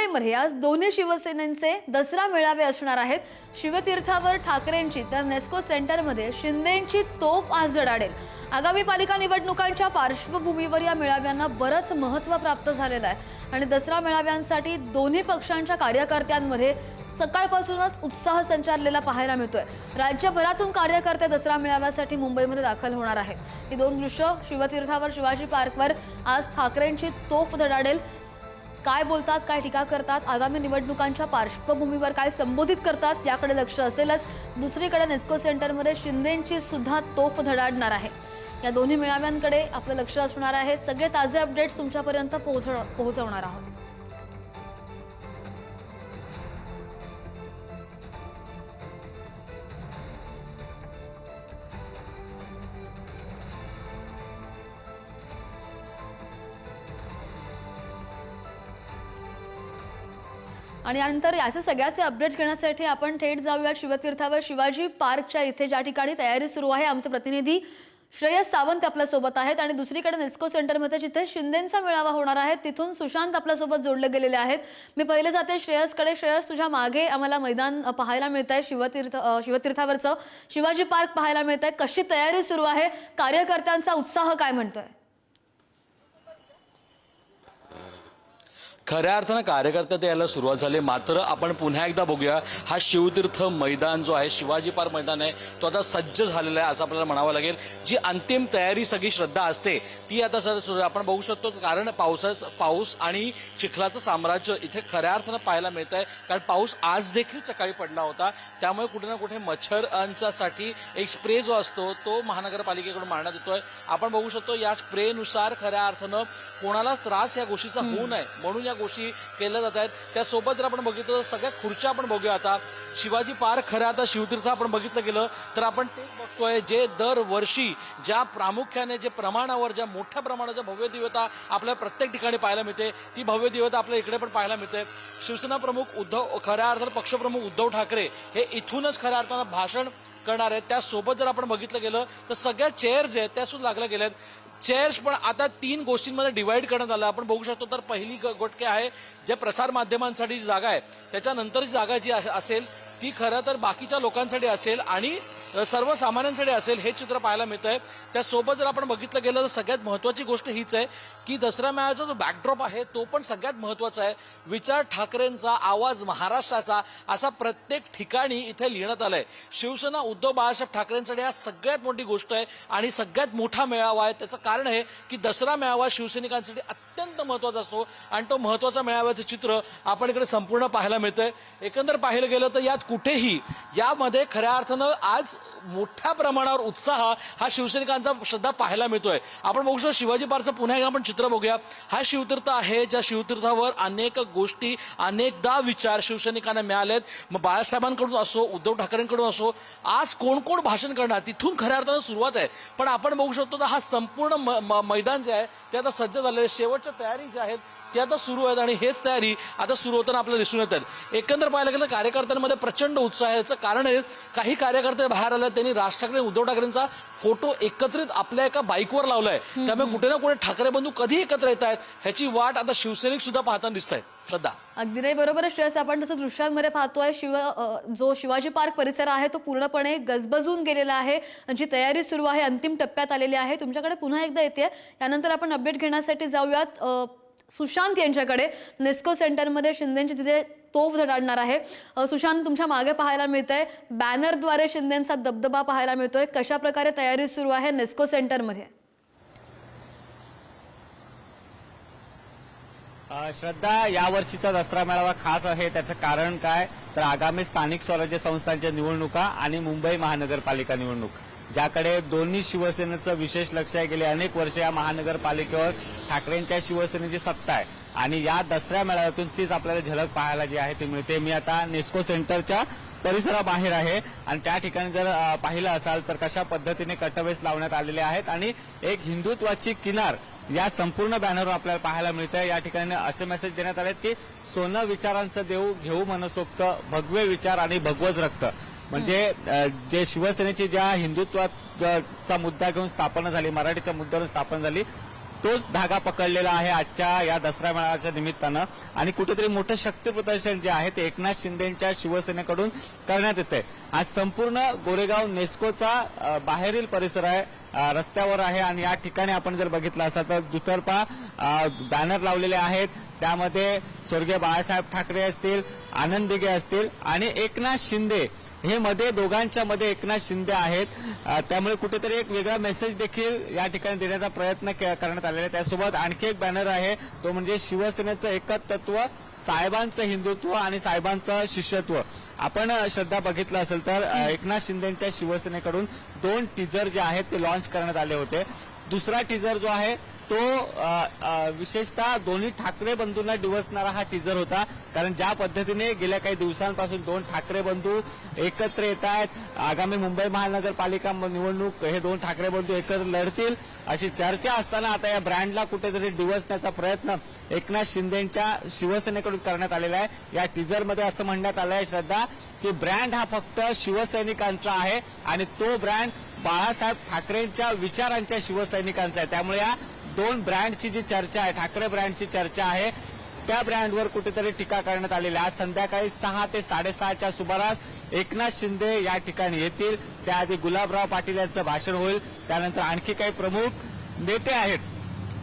मुंबईमध्ये आज दोन्ही शिवसेनेचे दसरा मेळावे असणार आहेत. शिवतीर्थावर ठाकरेंची तर नेस्को सेंटरमध्ये शिंदेची तोफ आज जडाडेल. आगामी पालिका निवडणुकांच्या पार्श्वभूमीवर या मेळाव्यांना बरंच महत्त्व प्राप्त झालेलं आहे. आणि दसरा मेळाव्यांसाठी दोन्ही पक्षांच्या कार्यकर्त्यांमध्ये सकाळपासूनच उत्साह संचारलेला पाहायला मिळतोय. राज्यभरातून कार्यकर्ते दसरा मेळाव्यासाठी मुंबईमध्ये दाखल होणार आहेत. ही दोन दृश्य शिवतीर्थावर शिवाजी पार्कवर आज ठाकरेंची तोफ धडाडेल काय बोलतात काय टीका करतात आगामी निवडणुकांच्या पार्श्वभूमीवर काय संबोधित करतात याकडे लक्ष असेलच. दुसरीकडे नेस्को सेंटरमध्ये शिंदेंची सुद्धा तोफ धडाडणार आहे. या दोन्ही मेळाव्यांकडे आपलं लक्ष असणार आहे. सगळे ताजे अपडेट्स तुमच्यापर्यंत पोहोच पोहोचवणार आहोत. आणि यानंतर याचे सगळ्याचे अपडेट घेण्यासाठी आपण थेट जाऊयात शिवतीर्थावर. शिवाजी पार्कच्या इथे ज्या ठिकाणी तयारी सुरू आहे आमचे प्रतिनिधी श्रेयस सावंत आपल्यासोबत आहेत. आणि दुसरीकडे नेस्को सेंटरमध्ये जिथे शिंदेंचा मेळावा होणार आहे तिथून सुशांत आपल्यासोबत जोडले गेलेले आहेत. मी पहिले जाते श्रेयसकडे. श्रेयस तुझ्या मागे आम्हाला मैदान पाहायला मिळत आहे शिवतीर्थ शिवतीर्थावरचं शिवाजी पार्क पाहायला मिळत आहे कशी तयारी सुरू आहे? कार्यकर्त्यांचा उत्साह काय म्हणतोय? खऱ्या अर्थानं कार्यकर्ते ते यायला सुरुवात झाली. मात्र आपण पुन्हा एकदा बघूया हा शिवतीर्थ मैदान जो आहे शिवाजी पार्क मैदान आहे तो आता सज्ज झालेला आहे असं आपल्याला म्हणावं लागेल. जी अंतिम तयारी सगळी श्रद्धा असते ती आता सर. आपण बघू शकतो कारण पावसाचं पाऊस आणि चिखलाचं साम्राज्य इथे खऱ्या अर्थानं पाहायला मिळत आहे कारण पाऊस आज देखील सकाळी पडला होता. त्यामुळे कुठे ना कुठे मच्छरांच्यासाठी एक स्प्रे जो असतो तो महानगरपालिकेकडून मारण्यात येतोय. आपण बघू शकतो या स्प्रेनुसार खऱ्या अर्थानं कोणालाच त्रास या गोष्टीचा होऊ नये. म्हणून या गोष्टी केल्या जात आहेत. त्यासोबत जर आपण बघितलं तर सगळ्या खुर्च्या आपण बघूया आता. शिवाजी पार्क खऱ्या आता शिवतीर्थ आपण बघितलं गेलं तर आपण तेच बघतोय जे दरवर्षी ज्या प्रामुख्याने जे प्रमाणावर ज्या मोठ्या प्रमाणाच्या भव्य दिव्यता आपल्या प्रत्येक ठिकाणी पाहायला मिळते ती भव्य दिव्यता आपल्या इकडे पण पाहायला मिळते. शिवसेना प्रमुख उद्धव खऱ्या अर्थानं पक्षप्रमुख उद्धव ठाकरे हे इथूनच खऱ्या अर्थानं भाषण करणार आहेत. त्यासोबत जर आपण बघितलं गेलं तर सगळ्या चेअर्स आहेत त्या सुद्धा लागल्या गेल्या आहेत. चेअर्स पण आता तीन गोष्टींमध्ये डिवाइड करण्यात आलं. आपण बघू शकतो तर पहिली ग- आहे जे प्रसार माध्यमांसाठी जी जागा आहे त्याच्यानंतरची जागा जी असेल ती खरं तर बाकीच्या लोकांसाठी असेल आणि सर्वसामान्यांसाठी असेल हे चित्र पाहायला मिळत आहे त्यासोबत जर आपण बघितलं गेलं तर सगळ्यात महत्वाची गोष्ट हीच आहे की दसरा मेळाचा जो बॅकड्रॉप आहे तो पण सगळ्यात महत्त्वाचा आहे. विचार ठाकरेंचा आवाज महाराष्ट्राचा असा प्रत्येक ठिकाणी इथे लिहिण्यात आलाय. शिवसेना उद्धव बाळासाहेब ठाकरेंसाठी हा सगळ्यात मोठी गोष्ट आहे आणि सगळ्यात मोठा मेळावा आहे. त्याचं कारण आहे की दसरा मेळावा शिवसैनिकांसाठी अत्यंत महत्त्वाचा असतो आणि तो महत्त्वाचा मेळाव्याचं चित्र आपण इकडे संपूर्ण पाहायला मिळतंय. एकंदर पाहिलं गेलं तर यात कुठेही यामध्ये खऱ्या अर्थानं आज मोठ्या प्रमाणावर उत्साह हा शिवसैनिकांचा श्रद्धा पाहायला मिळतोय. आपण बघू शकतो शिवाजी पार्कचं पुन्हा एकदा आपण चित्र बघूया. हा शिवतीर्थ आहे. ज्या शिवतीर्थावर अनेक गोष्टी अनेकदा विचार शिवसैनिकांना मिळालेत. मग बाळासाहेबांकडून असो उद्धव ठाकरेंकडून असो आज कोण कोण भाषण करणार? तिथून खऱ्या अर्थानं सुरुवात आहे. पण आपण बघू शकतो तर हा संपूर्ण म- म- मैदान जे आहे ते आता सज्ज झालेलं आहे. शेवटच्या तयारी ज्या आहेत ते आता सुरू आहेत. आणि हेच तयारी आता सुरू होताना आपल्याला दिसून येतात एकंदर पाहायला गेलं कार्यकर्त्यांमध्ये प्रचंड उत्साह आहे याचं कारण आहे. काही कार्यकर्ते बाहेर आले त्यांनी राज ठाकरे उद्धव ठाकरेंचा फोटो एकत्रित आपल्या एका बाईकवर लावलाय. त्यामुळे कुठे ना कुठे ठाकरे बंधू कधी एकत्र येत आहेत. ह्याची वाट आता शिवसैनिक सुद्धा पाहताना दिसत आहेत श्रद्धा. अगदी नाही बरोबर आहे श्रेयस आपण तसं दृश्यांमध्ये पाहतोय शिव जो शिवाजी पार्क परिसर आहे तो पूर्णपणे गजबजून गेलेला आहे. जी तयारी सुरू आहे अंतिम टप्प्यात आलेली आहे. तुमच्याकडे पुन्हा एकदा येते. यानंतर आपण अपडेट घेण्यासाठी जाऊयात. सुशांत यांच्याकडे. नेस्को सेंटरमध्ये शिंदेची तिथे तोफ धडाडणार आहे. सुशांत तुमच्या मागे पाहायला मिळतंय. बॅनरद्वारे शिंदेचा दबदबा पाहायला मिळतोय. कशा प्रकारे तयारी सुरू आहे नेस्को सेंटरमध्ये? श्रद्धा यावर्षीचा दसरा मेळावा खास आहे. त्याचं कारण काय? तर आगामी स्थानिक स्वराज्य संस्थांच्या निवडणुका आणि मुंबई महानगरपालिका निवडणूक ज्याकडे दोन्ही शिवसेनेचं विशेष लक्ष आहे. गेले अनेक वर्ष या महानगरपालिकेवर ठाकरेंच्या शिवसेनेची सत्ता आहे. आणि या दसऱ्या मेळाव्यातून तीच आपल्याला झलक पाहायला जी आहे ती मिळते. मी आता नेस्को सेंटरच्या परिसराबाहेर आहे. आणि त्या ठिकाणी जर पाहिलं असाल तर कशा पद्धतीने कटवेस लावण्यात आलेले आहेत आणि एक हिंदुत्वाची किनार या संपूर्ण बॅनरवर आपल्याला पाहायला मिळतं या ठिकाणी असे मेसेज देण्यात आले की सोनं विचारांचं देऊ घेऊ मनसोक्त भगवे विचार आणि भगवच रक्त. म्हणजे जे शिवसेनेची ज्या हिंदुत्वाचा मुद्दा घेऊन स्थापना झाली मराठीच्या मुद्द्यावरून स्थापना झाली तोच धागा पकडलेला आहे आजच्या या दसरा मेळाव्याच्या निमित्तानं. आणि कुठेतरी मोठं शक्ती प्रदर्शन जे आहे ते एकनाथ शिंदेच्या शिवसेनेकडून करण्यात येते आज संपूर्ण गोरेगाव नेस्कोचा बाहेरील परिसर आहे रस्त्यावर आहे आणि या ठिकाणी आपण जर बघितलं असाल तर दुतर्फा बॅनर लावलेले आहेत. त्यामध्ये स्वर्गीय बाळासाहेब ठाकरे असतील आनंद दिघे असतील आणि एकनाथ शिंदे हे मध्ये दोघांच्या मध्ये एकनाथ शिंदे आहेत. त्यामुळे कुठेतरी एक वेगळा मेसेज देखील या ठिकाणी देण्याचा प्रयत्न करण्यात आलेला आहे. त्यासोबत आणखी एक बॅनर आहे. तो म्हणजे शिवसेनेचं एकतत्व साहेबांचं हिंदुत्व आणि साहेबांचं शिष्यत्व. आपण श्रद्धा बघितलं असेल तर एकनाथ शिंदेच्या शिवसेनेकडून दोन टीजर जे आहेत ते लॉन्च करण्यात आले होते. दुसरा टीजर जो आहे तो विशेषतः दोन्ही ठाकरे बंधूंना डिवसणारा हा टीजर होता. कारण ज्या पद्धतीने गेल्या काही दिवसांपासून दोन ठाकरे बंधू एकत्र येत आहेत आगामी मुंबई महानगरपालिका निवडणूक हे दोन ठाकरे बंधू एकत्र लढतील अशी चर्चा असताना आता या ब्रँडला कुठेतरी डिवसण्याचा प्रयत्न एकनाथ शिंदेच्या शिवसेनेकडून करण्यात आलेला आहे. या टीजरमध्ये असं म्हणण्यात आलं आहे श्रद्धा की ब्रँड हा फक्त शिवसैनिकांचा आहे आणि तो ब्रँड बाळासाहेब ठाकरेंच्या विचारांच्या शिवसैनिकांचा आहे. त्यामुळे या दोन ब्रँडची जी चर्चा आहे ठाकरे ब्रँडची चर्चा आहे त्या ब्रँडवर कुठेतरी टीका करण्यात आलेली आज संध्याकाळी सहा ते साडेसहाच्या सुमारास एकनाथ शिंदे या ठिकाणी येतील. त्याआधी गुलाबराव पाटील यांचं भाषण होईल. त्यानंतर आणखी काही प्रमुख नेते आहेत.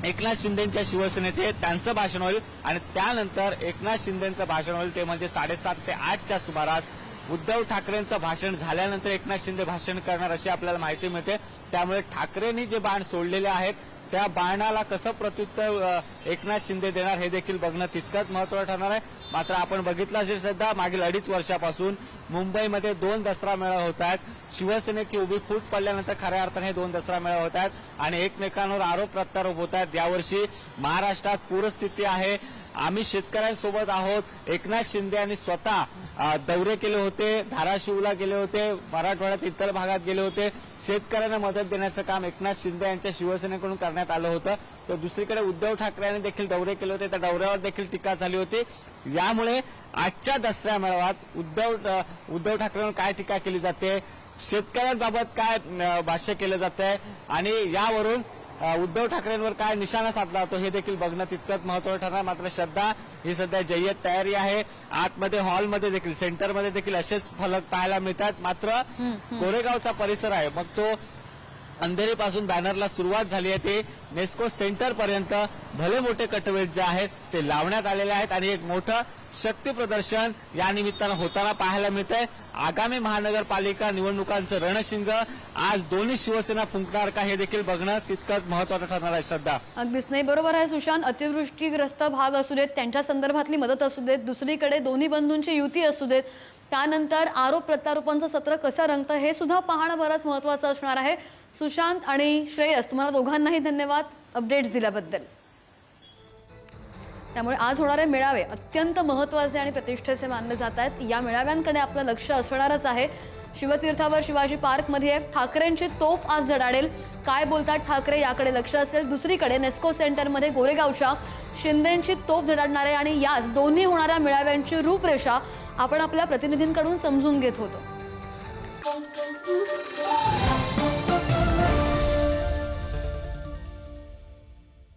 एकनाथ शिंदेच्या शिवसेनेचे त्यांचं भाषण होईल आणि त्यानंतर एकनाथ शिंदेचं भाषण होईल. ते म्हणजे साडेसात ते आठच्या सुमारास उद्धव ठाकरेंचं भाषण झाल्यानंतर एकनाथ शिंदे भाषण करणार अशी आपल्याला माहिती मिळते. त्यामुळे ठाकरेंनी जे बाण सोडलेले आहेत त्या बाणाला कसं प्रत्युत्तर एकनाथ शिंदे देणार हे देखील बघणं तितकंच महत्वाचं ठरणार आहे. मात्र आपण बघितलं असेल श्रद्धा मागील अडीच वर्षापासून मुंबईमध्ये दोन दसरा मेळा होत आहेत. शिवसेनेची उभी फूट पडल्यानंतर खऱ्या अर्थाने हे दोन दसरा मेळा होत आहेत. आणि एकमेकांवर आरोप प्रत्यारोप होत आहेत. यावर्षी महाराष्ट्रात पूरस्थिती आहे. आम्ही शेतकऱ्यांसोबत आहोत. एकनाथ शिंदे यांनी स्वतः दौरे केले होते धाराशिवला गेले होते मराठवाड्यात इतर भागात गेले होते. शेतकऱ्यांना मदत देण्याचं काम एकनाथ शिंदे यांच्या शिवसेनेकडून करण्यात आलं होतं. तर दुसरीकडे उद्धव ठाकरे यांनी देखील दौरे केले होते. त्या दौऱ्यावर देखील टीका झाली होती. यामुळे आजच्या दसऱ्या मेळाव्यात उद्धव उद्धव ठाकरेंवर काय टीका केली जाते? शेतकऱ्यांबाबत काय भाष्य केलं जात आहे आणि यावरून उद्धव ठाकरेंवर काय निशाणा साधला जातो हे देखील बघणं तितकंच महत्वाचं ठरणार. मात्र श्रद्धा ही सध्या जय्यत तयारी आहे. आतमध्ये हॉलमध्ये देखील सेंटरमध्ये देखील असेच फलक पाहायला मिळतात. मात्र कोरेगावचा परिसर आहे. मग तो अंधेरीपासून बॅनरला सुरुवात झाली आहे. ते नेस्को सेंटर पर्यंत भले मोठे कटवेट जे आहेत ते लावण्यात आलेले आहेत आणि एक मोठं शक्ती प्रदर्शन या निमित्तानं होताना पाहायला मिळत आहे आगामी महानगरपालिका निवडणुकांचं रणशिंग आज दोन्ही शिवसेना फुंकणार का हे देखील बघणं तितकंच महत्वाचं ठरणार आहे श्रद्धा. अगदीच नाही बरोबर आहे सुशांत. अतिवृष्टीग्रस्त भाग असू देत त्यांच्या संदर्भातली मदत असू देत दुसरीकडे दोन्ही बंधूंची युती असू देत त्यानंतर आरोप प्रत्यारोपांचं सत्र कसं रंगतं हे सुद्धा पाहणं बरंच महत्त्वाचं असणार आहे. सुशांत आणि श्रेयस तुम्हाला दोघांनाही धन्यवाद अपडेट्स दिल्याबद्दल. त्यामुळे आज होणारे मेळावे अत्यंत महत्त्वाचे आणि प्रतिष्ठेचे मानले जात आहेत. या मेळाव्यांकडे आपलं लक्ष असणारच आहे. शिवतीर्थावर शिवाजी पार्कमध्ये ठाकरेंची तोफ आज जडाडेल काय बोलतात ठाकरे याकडे लक्ष असेल. दुसरीकडे नेस्को सेंटरमध्ये गोरेगावच्या शिंदेंची तोफ धडाडणार आणि याच दोन्ही होणाऱ्या मेळाव्यांची रूपरेषा आपण आपल्या प्रतिनिधींकडून समजून घेत होतो.